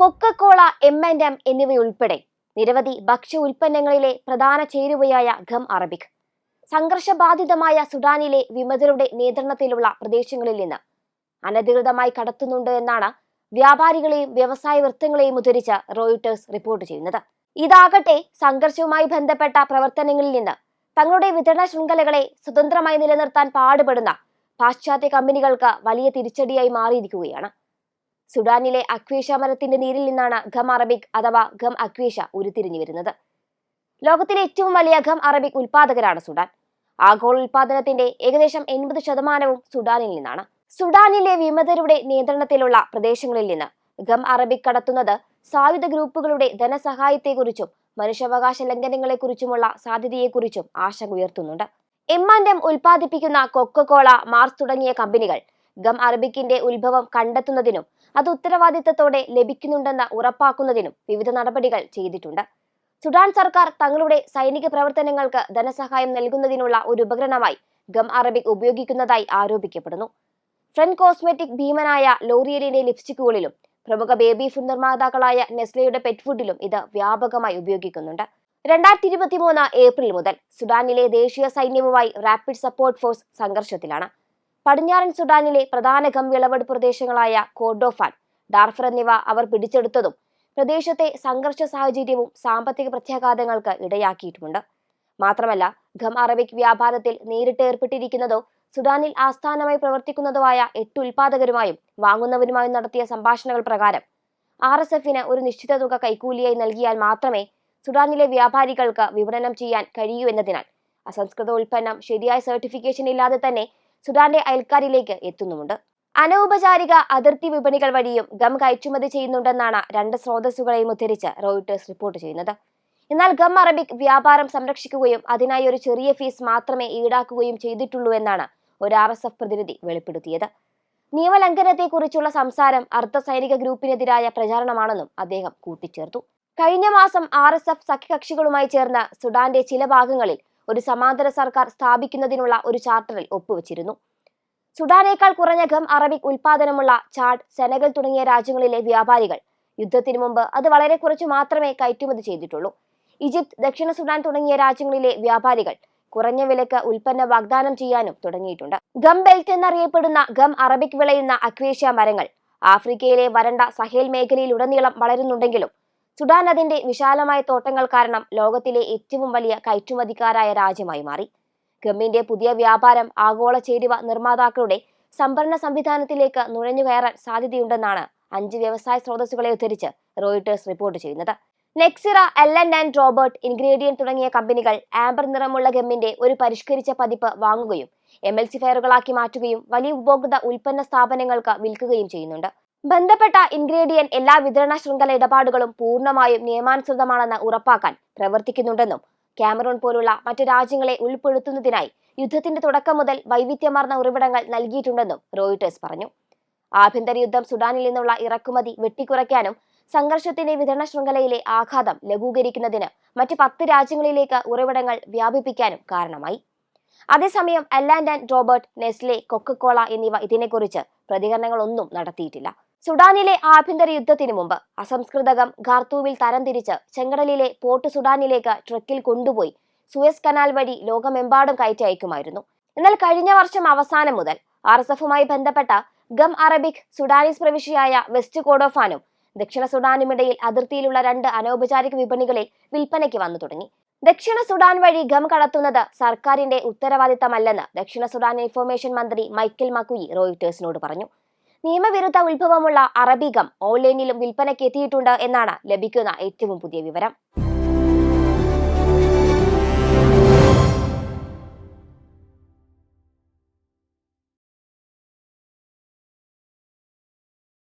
Coca Cola M and M എന്നിവയുൾപ്പെടെ നിരവധി ഭക്ഷ്യ ഉൽപ്പന്നങ്ങളിലെ പ്രധാന ചേരുവയായ ഖം അറബിക്. സംഘർഷബാധിതമായ സുഡാനിലെ വിമതരുടെ നിയന്ത്രണത്തിലുള്ള പ്രദേശങ്ങളിൽ നിന്ന് അനധികൃതമായി കടത്തുന്നുണ്ട് എന്നാണ് വ്യാപാരികളെയും വ്യവസായ വൃത്തങ്ങളെയും ഉദ്ധരിച്ച് റോയിട്ടേഴ്സ് റിപ്പോർട്ട് ചെയ്യുന്നത്. ഇതാകട്ടെ സംഘർഷവുമായി ബന്ധപ്പെട്ട പ്രവർത്തനങ്ങളിൽ നിന്ന് തങ്ങളുടെ വിതരണ ശൃംഖലകളെ സ്വതന്ത്രമായി നിലനിർത്താൻ പാടുപെടുന്ന പാശ്ചാത്യ കമ്പനികൾക്ക് വലിയ തിരിച്ചടിയായി മാറിയിരിക്കുകയാണ്. സുഡാനിലെ അക്വേഷ മരത്തിന്റെ നീരിൽ നിന്നാണ് ഖം അറബിക് അഥവാ ഖം അക്വേഷ ഉരുത്തിരിഞ്ഞു വരുന്നത്. ലോകത്തിലെ ഏറ്റവും വലിയ ഖം അറബിക് ഉൽപാദകരാണ് സുഡാൻ. ആഗോള ഉൽപാദനത്തിന്റെ ഏകദേശം എൺപത് ശതമാനവും സുഡാനിൽ നിന്നാണ്. സുഡാനിലെ വിമതരുടെ നിയന്ത്രണത്തിലുള്ള പ്രദേശങ്ങളിൽ നിന്ന് ഖം അറബിക് കടത്തുന്നത് സായുധ ഗ്രൂപ്പുകളുടെ ധനസഹായത്തെക്കുറിച്ചും മനുഷ്യാവകാശ ലംഘനങ്ങളെക്കുറിച്ചുമുള്ള സാധ്യതയെക്കുറിച്ചും ആശങ്ക ഉയർത്തുന്നുണ്ട്. എം ആൻഡ് എം ഉൽപ്പാദിപ്പിക്കുന്ന കൊക്കക്കോള മാർസ് തുടങ്ങിയ കമ്പനികൾ ഗം അറബിക്കിന്റെ ഉത്ഭവം കണ്ടെത്തുന്നതിനും അത് ഉത്തരവാദിത്തത്തോടെ ലഭിക്കുന്നുണ്ടെന്ന് ഉറപ്പാക്കുന്നതിനും വിവിധ നടപടികൾ ചെയ്തിട്ടുണ്ട്. സുഡാൻ സർക്കാർ തങ്ങളുടെ സൈനിക പ്രവർത്തനങ്ങൾക്ക് ധനസഹായം നൽകുന്നതിനുള്ള ഒരു ഉപകരണമായി ഗം അറബിക് ഉപയോഗിക്കുന്നതായി ആരോപിക്കപ്പെടുന്നു. ഫ്രണ്ട് കോസ്മെറ്റിക് ഭീമനായ ലോറിയലിന്റെ ലിപ്സ്റ്റിക്കുകളിലും പ്രമുഖ ബേബി ഫുഡ് നിർമ്മാതാക്കളായ നെസ്ലയുടെ പെറ്റ് ഫുഡിലും ഇത് വ്യാപകമായി ഉപയോഗിക്കുന്നുണ്ട്. രണ്ടായിരത്തി ഇരുപത്തി മൂന്ന് ഏപ്രിൽ മുതൽ സുഡാനിലെ ദേശീയ സൈന്യവുമായി റാപ്പിഡ് സപ്പോർട്ട് ഫോഴ്സ് സംഘർഷത്തിലാണ്. പടിഞ്ഞാറൻ സുഡാനിലെ പ്രധാന ഗം വിളവെടുപ്പ് പ്രദേശങ്ങളായ കോർഡോഫാൻ ഡാർഫർ എന്നിവ അവർ പിടിച്ചെടുത്തതും പ്രദേശത്തെ സംഘർഷ സാഹചര്യവും സാമ്പത്തിക പ്രത്യാഘാതങ്ങൾക്ക് ഇടയാക്കിയിട്ടുമുണ്ട്. മാത്രമല്ല ഖം അറബിക് വ്യാപാരത്തിൽ നേരിട്ട് ഏർപ്പെട്ടിരിക്കുന്നതോ സുഡാനിൽ ആസ്ഥാനമായി പ്രവർത്തിക്കുന്നതോ ആയ എട്ട് ഉൽപാദകരുമായും വാങ്ങുന്നവരുമായും നടത്തിയ സംഭാഷണങ്ങൾ പ്രകാരം ആർ എസ് എഫിന് ഒരു നിശ്ചിത തുക കൈക്കൂലിയായി നൽകിയാൽ മാത്രമേ സുഡാനിലെ വ്യാപാരികൾക്ക് വിപണനം ചെയ്യാൻ കഴിയൂ എന്നതിനാൽ അസംസ്കൃത ഉൽപ്പന്നം ശരിയായ സർട്ടിഫിക്കേഷൻ ഇല്ലാതെ തന്നെ സുഡാന്റെ അയൽക്കാരിലേക്ക് എത്തുന്നുമുണ്ട്. അനൗപചാരിക അതിർത്തി വിപണികൾ വഴിയും ഗം കയറ്റുമതി ചെയ്യുന്നുണ്ടെന്നാണ് രണ്ട് സ്രോതസ്സുകളെയും ഉദ്ധരിച്ച് റോയിട്ടേഴ്സ് റിപ്പോർട്ട് ചെയ്യുന്നത്. എന്നാൽ ഗം അറബിക് വ്യാപാരം സംരക്ഷിക്കുകയും അതിനായി ഒരു ചെറിയ ഫീസ് മാത്രമേ ഈടാക്കുകയും ചെയ്തിട്ടുള്ളൂ എന്നാണ് ഒരു ആർ എസ് എഫ് പ്രതിനിധി വെളിപ്പെടുത്തിയത്. നിയമലംഘനത്തെക്കുറിച്ചുള്ള സംസാരം അർദ്ധ സൈനിക ഗ്രൂപ്പിനെതിരായ പ്രചാരണമാണെന്നും അദ്ദേഹം കൂട്ടിച്ചേർത്തു. കഴിഞ്ഞ മാസം ആർ എസ് എഫ് സഖ്യകക്ഷികളുമായി ചേർന്ന് സുഡാന്റെ ചില ഭാഗങ്ങളിൽ ഒരു സമാന്തര സർക്കാർ സ്ഥാപിക്കുന്നതിനുള്ള ഒരു ചാർട്ടറിൽ ഒപ്പുവച്ചിരുന്നു. സുഡാനേക്കാൾ കുറഞ്ഞ ഖം അറബിക് ഉൽപാദനമുള്ള ചാഡ് സെനഗൽ തുടങ്ങിയ രാജ്യങ്ങളിലെ വ്യാപാരികൾ യുദ്ധത്തിന് മുമ്പ് അത് വളരെ കുറച്ചു മാത്രമേ കയറ്റുമതി ചെയ്തിട്ടുള്ളൂ. ഈജിപ്ത് ദക്ഷിണ സുഡാൻ തുടങ്ങിയ രാജ്യങ്ങളിലെ വ്യാപാരികൾ കുറഞ്ഞ വിലക്ക് ഉൽപ്പന്ന വാഗ്ദാനം ചെയ്യാനും തുടങ്ങിയിട്ടുണ്ട്. ഗം ബെൽറ്റ് എന്നറിയപ്പെടുന്ന ഗം അറബിക് വിളയുന്ന അക്വേഷ്യ മരങ്ങൾ ആഫ്രിക്കയിലെ വരണ്ട സഹേൽ മേഖലയിലുടനീളം വളരുന്നുണ്ടെങ്കിലും സുഡാൻ അതിന്റെ വിശാലമായ തോട്ടങ്ങൾ കാരണം ലോകത്തിലെ ഏറ്റവും വലിയ കയറ്റുമതിക്കാരായ രാജ്യമായി മാറി. ഗമ്മിന്റെ പുതിയ വ്യാപാരം ആഗോള ചേരുവ നിർമ്മാതാക്കളുടെ സംഭരണ സംവിധാനത്തിലേക്ക് നുഴഞ്ഞു കയറാൻ സാധ്യതയുണ്ടെന്നാണ് അഞ്ച് വ്യവസായ സ്രോതസ്സുകളെ ഉദ്ധരിച്ച് റോയിട്ടേഴ്സ് റിപ്പോർട്ട് ചെയ്യുന്നത്. Nexira L N and Robert Ingredion തുടങ്ങിയ കമ്പനികൾ ആംബർ നിറമുള്ള ഗമ്മിന്റെ ഒരു പരിഷ്കരിച്ച പതിപ്പ് വാങ്ങുകയും എം എൽ സി ഫെയറുകളാക്കി മാറ്റുകയും വലിയ ഉപഭോക്തൃ ഉൽപ്പന്ന സ്ഥാപനങ്ങൾക്ക് വിൽക്കുകയും ചെയ്യുന്നുണ്ട്. ബന്ധപ്പെട്ട ഇൻഗ്രീഡിയന്റ് എല്ലാ വിതരണ ശൃംഖല ഇടപാടുകളും പൂർണമായും നിയമാനുസൃതമാണെന്ന് ഉറപ്പാക്കാൻ പ്രവർത്തിക്കുന്നുണ്ടെന്നും ക്യാമറൂൺ പോലുള്ള മറ്റു രാജ്യങ്ങളെ ഉൾപ്പെടുത്തുന്നതിനായി യുദ്ധത്തിന്റെ തുടക്കം മുതൽ വൈവിധ്യമാർന്ന ഉറവിടങ്ങൾ നൽകിയിട്ടുണ്ടെന്നും റോയിട്ടേഴ്സ് പറഞ്ഞു. ആഭ്യന്തര യുദ്ധം സുഡാനിൽ നിന്നുള്ള ഇറക്കുമതി വെട്ടിക്കുറയ്ക്കാനും സംഘർഷത്തിന്റെ വിതരണ ശൃംഖലയിലെ ആഘാതം ലഘൂകരിക്കുന്നതിന് മറ്റ് പത്ത് രാജ്യങ്ങളിലേക്ക് ഉറവിടങ്ങൾ വ്യാപിപ്പിക്കാനും കാരണമായി. അതേസമയം Alland and Robert Nestle Coca-Cola എന്നിവ ഇതിനെക്കുറിച്ച് പ്രതികരണങ്ങളൊന്നും നടത്തിയിട്ടില്ല. സുഡാനിലെ ആഭ്യന്തര യുദ്ധത്തിനു മുമ്പ് അസംസ്കൃതകം ഖാർത്തൂവിൽ തരംതിരിച്ച് ചെങ്കടലിലെ പോർട്ട് സുഡാനിലേക്ക് ട്രക്കിൽ കൊണ്ടുപോയി സുയസ് കനാൽ വഴി ലോകമെമ്പാടും കയറ്റി അയക്കുമായിരുന്നു. എന്നാൽ കഴിഞ്ഞ വർഷം അവസാനം മുതൽ ആർ എസ് എഫുമായി ബന്ധപ്പെട്ട ഗം അറബിക് സുഡാനീസ് പ്രവിശ്യയായ വെസ്റ്റ് കോഡോഫാനും ദക്ഷിണ സുഡാനുമിടയിൽ അതിർത്തിയിലുള്ള രണ്ട് അനൗപചാരിക വിപണികളിൽ വിൽപ്പനയ്ക്ക് വന്നു തുടങ്ങി. ദക്ഷിണ സുഡാൻ വഴി ഗം കടത്തുന്നത് സർക്കാരിന്റെ ഉത്തരവാദിത്തമല്ലെന്ന് ദക്ഷിണ സുഡാൻ ഇൻഫർമേഷൻ മന്ത്രി മൈക്കിൾ മക്കുയി റോയിറ്റേഴ്സിനോട് പറഞ്ഞു. നിയമവിരുദ്ധ ഉത്ഭവമുള്ള അറബികം ഓൺലൈനിലും വിൽപ്പനയ്ക്ക് എത്തിയിട്ടുണ്ട് എന്നാണ് ലഭിക്കുന്ന ഏറ്റവും പുതിയ വിവരം.